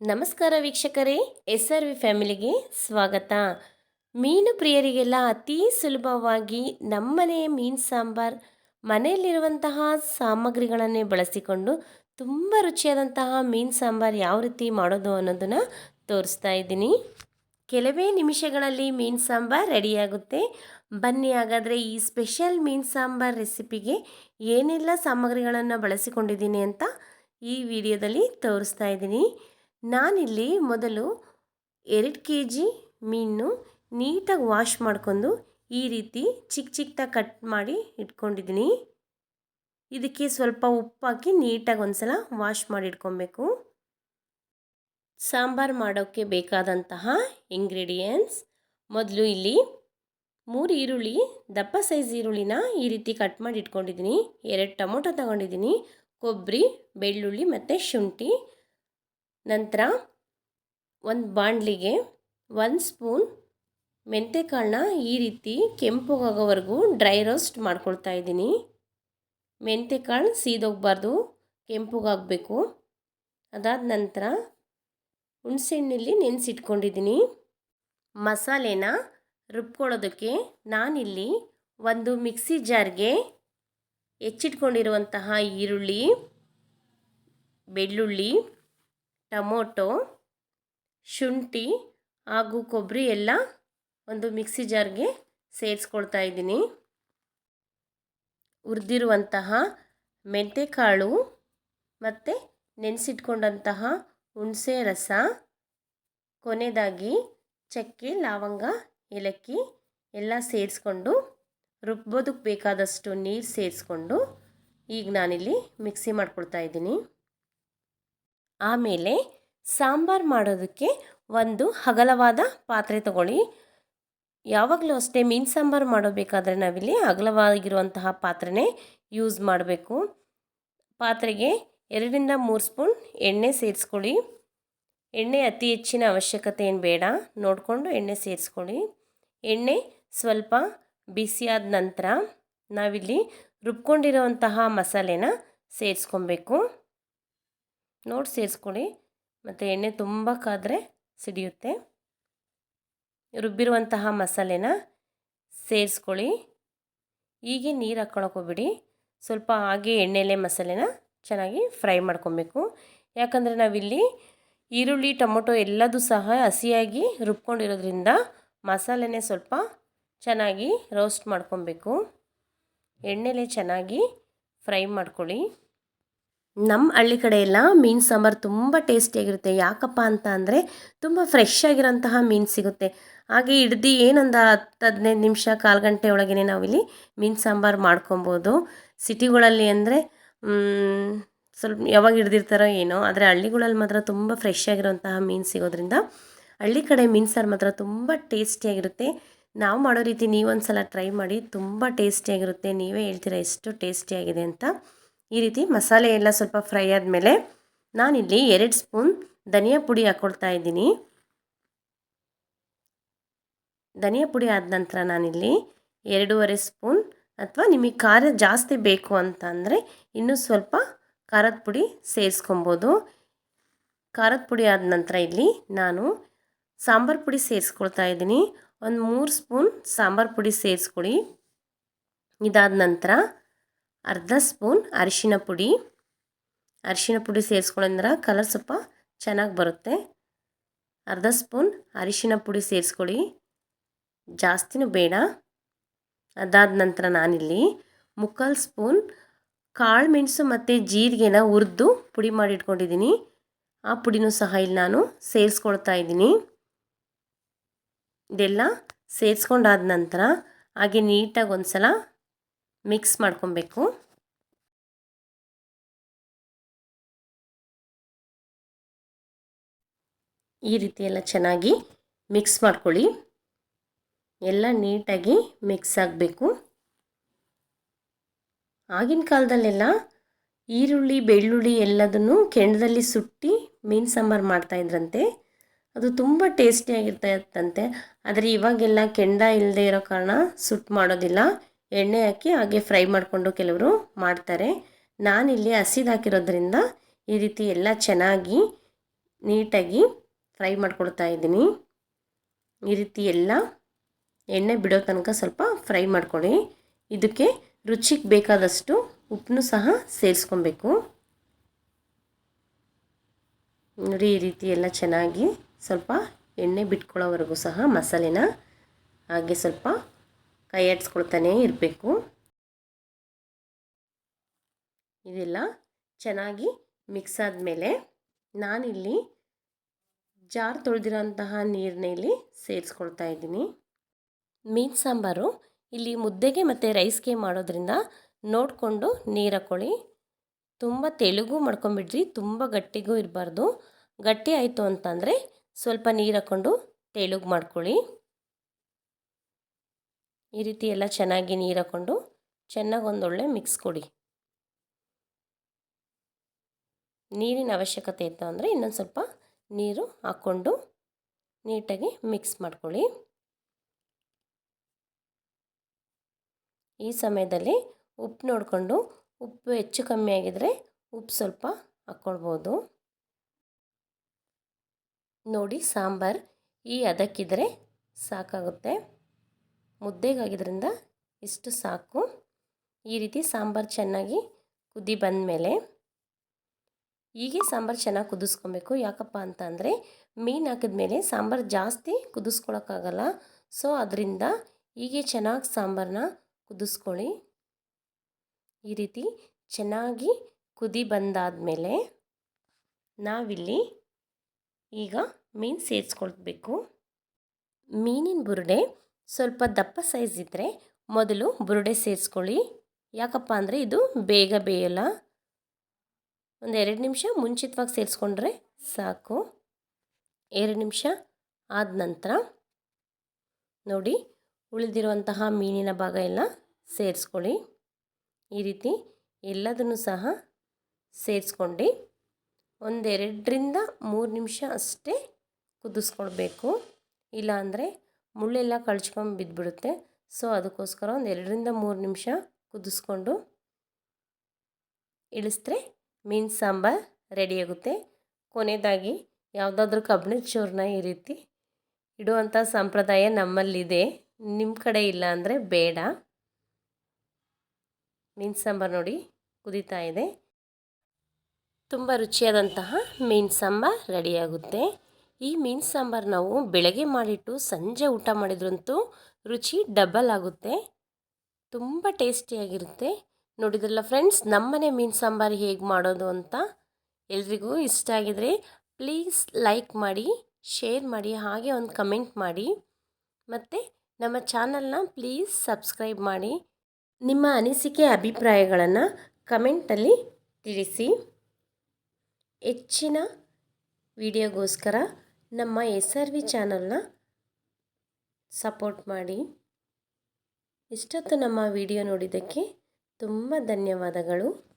ನಮಸ್ಕಾರ ವೀಕ್ಷಕರೇ S R V ಫ್ಯಾಮಿಲಿಗೆ ಸ್ವಾಗತ. ಮೀನು ಪ್ರಿಯರಿಗೆಲ್ಲ ಅತಿ ಸುಲಭವಾಗಿ ನಮ್ಮನೆಯ ಮೀನು ಸಾಂಬಾರ್, ಮನೆಯಲ್ಲಿರುವಂತಹ ಸಾಮಗ್ರಿಗಳನ್ನೇ ಬಳಸಿಕೊಂಡು ತುಂಬ ರುಚಿಯಾದಂತಹ ಮೀನು ಸಾಂಬಾರ್ ಯಾವ ರೀತಿ ಮಾಡೋದು ಅನ್ನೋದನ್ನು ತೋರಿಸ್ತಾ ಇದ್ದೀನಿ. ಕೆಲವೇ ನಿಮಿಷಗಳಲ್ಲಿ ಮೀನು ಸಾಂಬಾರ್ ರೆಡಿಯಾಗುತ್ತೆ. ಬನ್ನಿ ಹಾಗಾದರೆ ಈ ಸ್ಪೆಷಲ್ ಮೀನು ಸಾಂಬಾರ್ ರೆಸಿಪಿಗೆ ಏನೆಲ್ಲ ಸಾಮಗ್ರಿಗಳನ್ನು ಬಳಸಿಕೊಂಡಿದ್ದೀನಿ ಅಂತ ಈ ವಿಡಿಯೋದಲ್ಲಿ ತೋರಿಸ್ತಾ ಇದ್ದೀನಿ. ನಾನಿಲ್ಲಿ ಮೊದಲು ಎರಡು ಕೆ ಜಿ ಮೀನು ನೀಟಾಗಿ ವಾಶ್ ಮಾಡ್ಕೊಂಡು ಈ ರೀತಿ ಚಿಕ್ಕ ಚಿಕ್ಕದಾಗಿ ಕಟ್ ಮಾಡಿ ಇಟ್ಕೊಂಡಿದ್ದೀನಿ. ಇದಕ್ಕೆ ಸ್ವಲ್ಪ ಉಪ್ಪು ಹಾಕಿ ನೀಟಾಗಿ ಒಂದ್ಸಲ ವಾಶ್ ಮಾಡಿ ಇಟ್ಕೊಬೇಕು. ಸಾಂಬಾರು ಮಾಡೋಕ್ಕೆ ಬೇಕಾದಂತಹ ಇಂಗ್ರೀಡಿಯೆಂಟ್ಸ್ ಮೊದಲು ಇಲ್ಲಿ ಮೂರು ಈರುಳ್ಳಿ, ದಪ್ಪ ಸೈಜ್ ಈರುಳ್ಳಿನ ಈ ರೀತಿ ಕಟ್ ಮಾಡಿ ಇಟ್ಕೊಂಡಿದ್ದೀನಿ. ಎರಡು ಟೊಮೊಟೊ ತಗೊಂಡಿದ್ದೀನಿ, ಕೊಬ್ಬರಿ, ಬೆಳ್ಳುಳ್ಳಿ ಮತ್ತು ಶುಂಠಿ. ನಂತರ ಒಂದು ಬಾಂಡ್ಲಿಗೆ ಒಂದು ಸ್ಪೂನ್ ಮೆಂತೆಕಾಳನ್ನ ಈ ರೀತಿ ಕೆಂಪುಗಾಗೋವರೆಗೂ ಡ್ರೈ ರೋಸ್ಟ್ ಮಾಡ್ಕೊಳ್ತಾ ಇದ್ದೀನಿ. ಮೆಂತೆಕಾಳು ಸೀದೋಗಬಾರ್ದು ಕೆಂಪುಗಾಗಬೇಕು ಅದಾದ ನಂತರ ಹುಣಸೆಹಣ್ಣಲ್ಲಿ ನೆನೆಸಿಟ್ಕೊಂಡಿದ್ದೀನಿ. ಮಸಾಲೆನ ರುಬ್ಕೊಳ್ಳೋದಕ್ಕೆ ನಾನಿಲ್ಲಿ ಒಂದು ಮಿಕ್ಸಿ ಜಾರ್ಗೆ ಹೆಚ್ಚಿಟ್ಕೊಂಡಿರುವಂತಹ ಈರುಳ್ಳಿ, ಬೆಳ್ಳುಳ್ಳಿ ಟೊಮೊಟೊ, ಶುಂಠಿ ಹಾಗೂ ಕೊಬ್ಬರಿ ಎಲ್ಲ ಒಂದು ಮಿಕ್ಸಿ ಜಾರ್ಗೆ ಸೇರಿಸ್ಕೊಳ್ತಾ ಇದ್ದೀನಿ. ಹುರಿದಿರುವಂತಹ ಮೆಂತೆಕಾಳು ಮತ್ತು ನೆನೆಸಿಟ್ಕೊಂಡಂತಹ ಹುಣಸೆ ರಸ ಕೊನೆಯದಾಗಿ ಚಕ್ಕೆ, ಲವಂಗ, ಏಲಕ್ಕಿ ಎಲ್ಲ ಸೇರಿಸ್ಕೊಂಡು ರುಬ್ಬೋದಕ್ಕೆ ಬೇಕಾದಷ್ಟು ನೀರು ಸೇರಿಸ್ಕೊಂಡು ಈಗ ನಾನಿಲ್ಲಿ ಮಿಕ್ಸಿ ಮಾಡ್ಕೊಳ್ತಾ ಇದ್ದೀನಿ. ಆಮೇಲೆ ಸಾಂಬಾರು ಮಾಡೋದಕ್ಕೆ ಒಂದು ಅಗಲವಾದ ಪಾತ್ರೆ ತಗೊಳ್ಳಿ. ಯಾವಾಗಲೂ ಅಷ್ಟೇ ಮೀನು ಸಾಂಬಾರು ಮಾಡಬೇಕಾದ್ರೆ ನಾವಿಲ್ಲಿ ಅಗಲವಾಗಿರುವಂತಹ ಪಾತ್ರೆನೇ ಯೂಸ್ ಮಾಡಬೇಕು. ಪಾತ್ರೆಗೆ ಎರಡರಿಂದ ಮೂರು ಸ್ಪೂನ್ ಎಣ್ಣೆ ಸೇರಿಸ್ಕೊಳ್ಳಿ. ಎಣ್ಣೆ ಅತಿ ಹೆಚ್ಚಿನ ಅವಶ್ಯಕತೆ ಏನು ಬೇಡ, ನೋಡಿಕೊಂಡು ಎಣ್ಣೆ ಸೇರಿಸ್ಕೊಳ್ಳಿ. ಎಣ್ಣೆ ಸ್ವಲ್ಪ ಬಿಸಿಯಾದ ನಂತರ ನಾವಿಲ್ಲಿ ರುಬ್ಕೊಂಡಿರುವಂತಹ ಮಸಾಲೆನ ಸೇರಿಸ್ಕೊಬೇಕು. ನೋಡಿ ಸೇರಿಸ್ಕೊಳ್ಳಿ. ಮತ್ತು ಎಣ್ಣೆ ತುಂಬ ಕಾದರೆ ಸಿಡಿಯುತ್ತೆ. ರುಬ್ಬಿರುವಂತಹ ಮಸಾಲೆನ ಸೇರಿಸ್ಕೊಳ್ಳಿ. ಹೀಗೆ ನೀರು ಹಾಕ್ಕೊಳಕೋಗ್ಬಿಡಿ ಸ್ವಲ್ಪ ಹಾಗೆ ಎಣ್ಣೆಲೆ ಮಸಾಲೆನ ಚೆನ್ನಾಗಿ ಫ್ರೈ ಮಾಡ್ಕೊಬೇಕು. ಯಾಕಂದರೆ ನಾವಿಲ್ಲಿ ಈರುಳ್ಳಿ, ಟೊಮೊಟೊ ಎಲ್ಲದೂ ಸಹ ಹಸಿಯಾಗಿ ರುಬ್ಕೊಂಡಿರೋದ್ರಿಂದ ಮಸಾಲೆನೇ ಸ್ವಲ್ಪ ಚೆನ್ನಾಗಿ ರೋಸ್ಟ್ ಮಾಡ್ಕೊಬೇಕು. ಎಣ್ಣೆಲೆ ಚೆನ್ನಾಗಿ ಫ್ರೈ ಮಾಡ್ಕೊಳ್ಳಿ. ನಮ್ಮ ಹಳ್ಳಿ ಕಡೆ ಎಲ್ಲ ಮೀನು ಸಾಂಬಾರು ತುಂಬ ಟೇಸ್ಟಿಯಾಗಿರುತ್ತೆ. ಯಾಕಪ್ಪ ಅಂತ ಅಂದರೆ ತುಂಬ ಫ್ರೆಶ್ ಆಗಿರೋಂತಹ ಮೀನು ಸಿಗುತ್ತೆ. ಹಾಗೆ ಹಿಡ್ದು ಏನೊಂದು ಹತ್ತು ಹದಿನೈದು ನಿಮಿಷ, ಕಾಲು ಗಂಟೆ ಒಳಗೇ ನಾವಿಲ್ಲಿ ಮೀನು ಸಾಂಬಾರು ಮಾಡ್ಕೊಬೋದು. ಸಿಟಿಗಳಲ್ಲಿ ಅಂದರೆ ಸ್ವಲ್ಪ ಯಾವಾಗ ಹಿಡ್ದಿರ್ತಾರೋ ಏನೋ, ಆದರೆ ಹಳ್ಳಿಗಳಲ್ಲಿ ಮಾತ್ರ ತುಂಬ ಫ್ರೆಶ್ ಆಗಿರೋಂತಹ ಮೀನು ಸಿಗೋದ್ರಿಂದ ಹಳ್ಳಿ ಕಡೆ ಮೀನು ಸಾರು ಮಾತ್ರ ತುಂಬ ಟೇಸ್ಟಿಯಾಗಿರುತ್ತೆ. ನಾವು ಮಾಡೋ ರೀತಿ ನೀವೊಂದು ಸಲ ಟ್ರೈ ಮಾಡಿ, ತುಂಬ ಟೇಸ್ಟಿಯಾಗಿರುತ್ತೆ. ನೀವೇ ಹೇಳ್ತೀರಾ ಎಷ್ಟು ಟೇಸ್ಟಿಯಾಗಿದೆ ಅಂತ. ಈ ರೀತಿ ಮಸಾಲೆ ಎಲ್ಲ ಸ್ವಲ್ಪ ಫ್ರೈ ಆದಮೇಲೆ ನಾನಿಲ್ಲಿ ಎರಡು ಸ್ಪೂನ್ ಧನಿಯಾ ಪುಡಿ ಹಾಕ್ಕೊಳ್ತಾ ಇದ್ದೀನಿ. ಧನಿಯಾ ಪುಡಿ ಆದ ನಂತರ ನಾನಿಲ್ಲಿ ಎರಡೂವರೆ ಸ್ಪೂನ್ ಅಥವಾ ನಿಮಗೆ ಖಾರ ಜಾಸ್ತಿ ಬೇಕು ಅಂತ ಅಂದರೆ ಇನ್ನೂ ಸ್ವಲ್ಪ ಖಾರದ ಪುಡಿ ಸೇರಿಸ್ಕೊಬೋದು. ಖಾರದ ಪುಡಿ ಆದ ನಂತರ ಇಲ್ಲಿ ನಾನು ಸಾಂಬಾರು ಪುಡಿ ಸೇರಿಸ್ಕೊಳ್ತಾ ಇದ್ದೀನಿ. ಒಂದು ಮೂರು ಸ್ಪೂನ್ ಸಾಂಬಾರು ಪುಡಿ ಸೇರಿಸ್ಕೊಡಿ. ಇದಾದ ನಂತರ ಅರ್ಧ ಸ್ಪೂನ್ ಅರಿಶಿನ ಪುಡಿ. ಅರಿಶಿನ ಪುಡಿ ಸೇರಿಸ್ಕೊಳ್ಳೋದ್ರ ಕಲರ್ ಸ್ವಲ್ಪ ಚೆನ್ನಾಗಿ ಬರುತ್ತೆ. ಅರ್ಧ ಸ್ಪೂನ್ ಅರಿಶಿನ ಪುಡಿ ಸೇರಿಸ್ಕೊಳ್ಳಿ. ಜಾಸ್ತಿನೂ ಬೇಡ. ಅದಾದ ನಂತರ ನಾನಿಲ್ಲಿ ಮುಕ್ಕಾಲು ಸ್ಪೂನ್ ಕಾಳು ಮೆಣಸು ಮತ್ತು ಜೀರಿಗೆನ ಹುರಿದು ಪುಡಿ ಮಾಡಿ ಇಟ್ಕೊಂಡಿದ್ದೀನಿ ಆ ಪುಡಿನೂ ಸಹ ಇಲ್ಲಿ ನಾನು ಸೇರಿಸ್ಕೊಳ್ತಾ ಇದ್ದೀನಿ. ಇದೆಲ್ಲ ಸೇರಿಸ್ಕೊಂಡಾದ ನಂತರ ಹಾಗೆ ನೀಟಾಗಿ ಒಂದು ಸಲ ಮಿಕ್ಸ್ ಮಾಡ್ಕೊಬೇಕು. ಈ ರೀತಿ ಎಲ್ಲ ಚೆನ್ನಾಗಿ ಮಿಕ್ಸ್ ಮಾಡ್ಕೊಳ್ಳಿ. ಎಲ್ಲ ನೀಟಾಗಿ ಮಿಕ್ಸ್ ಆಗಬೇಕು. ಆಗಿನ ಕಾಲದಲ್ಲೆಲ್ಲ ಈರುಳ್ಳಿ, ಬೆಳ್ಳುಳ್ಳಿ ಎಲ್ಲದನ್ನು ಕೆಂಡದಲ್ಲಿ ಸುಟ್ಟಿ ಮೀನು ಸಾಂಬಾರು ಮಾಡ್ತಾಯಿದ್ರಂತೆ ಅದು ತುಂಬ ಟೇಸ್ಟಿಯಾಗಿರ್ತಾ ಇತ್ತಂತೆ ಆದರೆ ಇವಾಗೆಲ್ಲ ಕೆಂಡ ಇಲ್ಲದೆ ಇರೋ ಕಾರಣ ಸುಟ್ಟು ಮಾಡೋದಿಲ್ಲ. ಎಣ್ಣೆ ಹಾಕಿ ಹಾಗೆ ಫ್ರೈ ಮಾಡಿಕೊಂಡು ಕೆಲವರು ಮಾಡ್ತಾರೆ. ನಾನಿಲ್ಲಿ ಹಸಿದು ಹಾಕಿರೋದ್ರಿಂದ ಈ ರೀತಿ ಎಲ್ಲ ಚೆನ್ನಾಗಿ ನೀಟಾಗಿ ಫ್ರೈ ಮಾಡ್ಕೊಳ್ತಾ ಇದ್ದೀನಿ. ಈ ರೀತಿ ಎಲ್ಲ ಎಣ್ಣೆ ಬಿಡೋ ತನಕ ಸ್ವಲ್ಪ ಫ್ರೈ ಮಾಡ್ಕೊಳ್ಳಿ. ಇದಕ್ಕೆ ರುಚಿಗೆ ಬೇಕಾದಷ್ಟು ಉಪ್ಪನ್ನು ಸಹ ಸೇರಿಸ್ಕೊಬೇಕು. ನೋಡಿ, ಈ ರೀತಿ ಎಲ್ಲ ಚೆನ್ನಾಗಿ ಸ್ವಲ್ಪ ಎಣ್ಣೆ ಬಿಟ್ಕೊಳ್ಳೋವರೆಗೂ ಸಹ ಮಸಾಲೆನ ಹಾಗೆ ಸ್ವಲ್ಪ ಕೈ ಆಡಿಸ್ಕೊಳ್ತಾನೆ ಇರಬೇಕು. ಇದೆಲ್ಲ ಚೆನ್ನಾಗಿ ಮಿಕ್ಸ್ ಆದಮೇಲೆ ನಾನಿಲ್ಲಿ ಜಾರ್ ತೊಳೆದಿರೋಂತಹ ನೀರನ್ನ ಇಲ್ಲಿ ಸೇರಿಸ್ಕೊಳ್ತಾ ಇದ್ದೀನಿ. ಮೀನು ಸಾಂಬಾರು ಇಲ್ಲಿ ಮುದ್ದೆಗೆ ಮತ್ತು ರೈಸ್ಗೆ ಮಾಡೋದ್ರಿಂದ ನೋಡಿಕೊಂಡು ನೀರು ಹಾಕ್ಕೊಳ್ಳಿ ತುಂಬ ತೆಳುಗೂ ಮಾಡ್ಕೊಂಬಿಡ್ರಿ, ತುಂಬ ಗಟ್ಟಿಗೂ ಇರಬಾರ್ದು. ಗಟ್ಟಿ ಆಯಿತು ಅಂತಂದರೆ ಸ್ವಲ್ಪ ನೀರು ಹಾಕ್ಕೊಂಡು ತೆಳುಗು ಮಾಡ್ಕೊಳ್ಳಿ. ಈ ರೀತಿ ಎಲ್ಲ ಚೆನ್ನಾಗಿ ನೀರು ಹಾಕ್ಕೊಂಡು ಚೆನ್ನಾಗಿ ಒಂದೊಳ್ಳೆ ಮಿಕ್ಸ್ ಕೊಡಿ. ನೀರಿನ ಅವಶ್ಯಕತೆ ಇತ್ತು ಅಂದರೆ ಇನ್ನೊಂದು ಸ್ವಲ್ಪ ನೀರು ಹಾಕ್ಕೊಂಡು ನೀಟಾಗಿ ಮಿಕ್ಸ್ ಮಾಡ್ಕೊಳ್ಳಿ. ಈ ಸಮಯದಲ್ಲಿ ಉಪ್ಪು ನೋಡಿಕೊಂಡು ಉಪ್ಪು ಹೆಚ್ಚು ಕಮ್ಮಿ ಆಗಿದರೆ ಉಪ್ಪು ಸ್ವಲ್ಪ ಹಾಕ್ಕೊಳ್ಬೋದು. ನೋಡಿ ಸಾಂಬಾರು ಈ ಅದಕ್ಕಿದ್ರೆ ಸಾಕಾಗುತ್ತೆ. ಮುದ್ದೆಗಾಗಿದ್ದರಿಂದ ಇಷ್ಟು ಸಾಕು. ಈ ರೀತಿ ಸಾಂಬಾರು ಚೆನ್ನಾಗಿ ಕುದಿ ಬಂದ ಮೇಲೆ ಹೀಗೆ ಸಾಂಬಾರು ಚೆನ್ನಾಗಿ ಕುದಿಸ್ಕೊಬೇಕು. ಯಾಕಪ್ಪ ಅಂತ ಅಂದರೆ ಮೀನು ಹಾಕಿದ್ಮೇಲೆ ಸಾಂಬಾರು ಜಾಸ್ತಿ ಕುದಿಸ್ಕೊಳಕ್ಕಾಗಲ್ಲ. ಸೊ, ಅದರಿಂದ ಹೀಗೆ ಚೆನ್ನಾಗಿ ಸಾಂಬಾರನ್ನ ಕುದಿಸ್ಕೊಳ್ಳಿ. ಈ ರೀತಿ ಚೆನ್ನಾಗಿ ಕುದಿ ಬಂದಾದಮೇಲೆ ನಾವಿಲ್ಲಿ ಈಗ ಮೀನು ಸೇರಿಸ್ಕೊಳ್ಬೇಕು. ಮೀನಿನ ಬುರುಡೆ ಸ್ವಲ್ಪ ದಪ್ಪ ಸೈಜ್ ಇದ್ದರೆ ಮೊದಲು ಬುರುಡೆ ಸೇರಿಸ್ಕೊಳ್ಳಿ. ಯಾಕಪ್ಪ ಅಂದರೆ ಇದು ಬೇಗ ಬೇಯಲ್ಲ. ಒಂದು ಎರಡು ನಿಮಿಷ ಮುಂಚಿತವಾಗಿ ಸೇರಿಸ್ಕೊಂಡ್ರೆ ಸಾಕು. ಎರಡು ನಿಮಿಷ ಆದ ನಂತರ ನೋಡಿ ಉಳಿದಿರುವಂತಹ ಮೀನಿನ ಭಾಗ ಎಲ್ಲ ಸೇರಿಸ್ಕೊಳ್ಳಿ. ಈ ರೀತಿ ಎಲ್ಲದನ್ನು ಸಹ ಸೇರಿಸ್ಕೊಂಡು ಒಂದೆರಡರಿಂದ ಮೂರು ನಿಮಿಷ ಅಷ್ಟೇ ಕುದಿಸ್ಕೊಳ್ಬೇಕು. ಇಲ್ಲಾಂದರೆ ಮುಳ್ಳೆಲ್ಲ ಕಳ್ಚ್ಕೊಂಡು ಬಿದ್ದುಬಿಡುತ್ತೆ ಸೊ ಅದಕ್ಕೋಸ್ಕರ ಒಂದು ಎರಡರಿಂದ ಮೂರು ನಿಮಿಷ ಕುದಿಸ್ಕೊಂಡು ಇಳಿಸಿದ್ರೆ ಮೀನು ಸಾಂಬಾರು ರೆಡಿಯಾಗುತ್ತೆ ಕೊನೆಯದಾಗಿ ಯಾವುದಾದ್ರೂ ಕಬ್ಬಿಣದ ಚೂರ್ಣ ಈ ರೀತಿ ಇಡುವಂಥ ಸಂಪ್ರದಾಯ ನಮ್ಮಲ್ಲಿದೆ. ನಿಮ್ಮ ಕಡೆ ಇಲ್ಲ ಅಂದರೆ ಬೇಡ. ಮೀನು ಸಾಂಬಾರು ನೋಡಿ ಕುದೀತಾ ಇದೆ. ತುಂಬ ರುಚಿಯಾದಂತಹ ಮೀನು ಸಾಂಬಾರು ರೆಡಿಯಾಗುತ್ತೆ ಈ ಮೀನು ಸಾಂಬಾರು ನಾವು ಬೆಳಗ್ಗೆ ಮಾಡಿಟ್ಟು ಸಂಜೆ ಊಟ ಮಾಡಿದ್ರಂತೂ ರುಚಿ ಡಬಲ್ ಆಗುತ್ತೆ. ತುಂಬ ಟೇಸ್ಟಿಯಾಗಿರುತ್ತೆ. ನೋಡಿದ್ರಲ್ಲ ಫ್ರೆಂಡ್ಸ್ ನಮ್ಮನೆ ಮೀನು ಸಾಂಬಾರು ಹೇಗೆ ಮಾಡೋದು ಅಂತ ಎಲ್ರಿಗೂ ಇಷ್ಟ ಆಗಿದರೆ ಪ್ಲೀಸ್ ಲೈಕ್ ಮಾಡಿ ಶೇರ್ ಮಾಡಿ, ಹಾಗೆ ಒಂದು ಕಮೆಂಟ್ ಮಾಡಿ. ಮತ್ತು ನಮ್ಮ ಚಾನಲ್ನ ಪ್ಲೀಸ್ ಸಬ್ಸ್ಕ್ರೈಬ್ ಮಾಡಿ. ನಿಮ್ಮ ಅನಿಸಿಕೆ, ಅಭಿಪ್ರಾಯಗಳನ್ನು ಕಮೆಂಟಲ್ಲಿ ತಿಳಿಸಿ. ಹೆಚ್ಚಿನ ವಿಡಿಯೋಗೋಸ್ಕರ ನಮ್ಮ ಎಸ್ ಆರ್ ವಿ ಚಾನಲ್ನ ಸಪೋರ್ಟ್ ಮಾಡಿ. ಇಷ್ಟೊತ್ತು ನಮ್ಮ ವಿಡಿಯೋ ನೋಡಿದ್ದಕ್ಕೆ ತುಂಬ ಧನ್ಯವಾದಗಳು.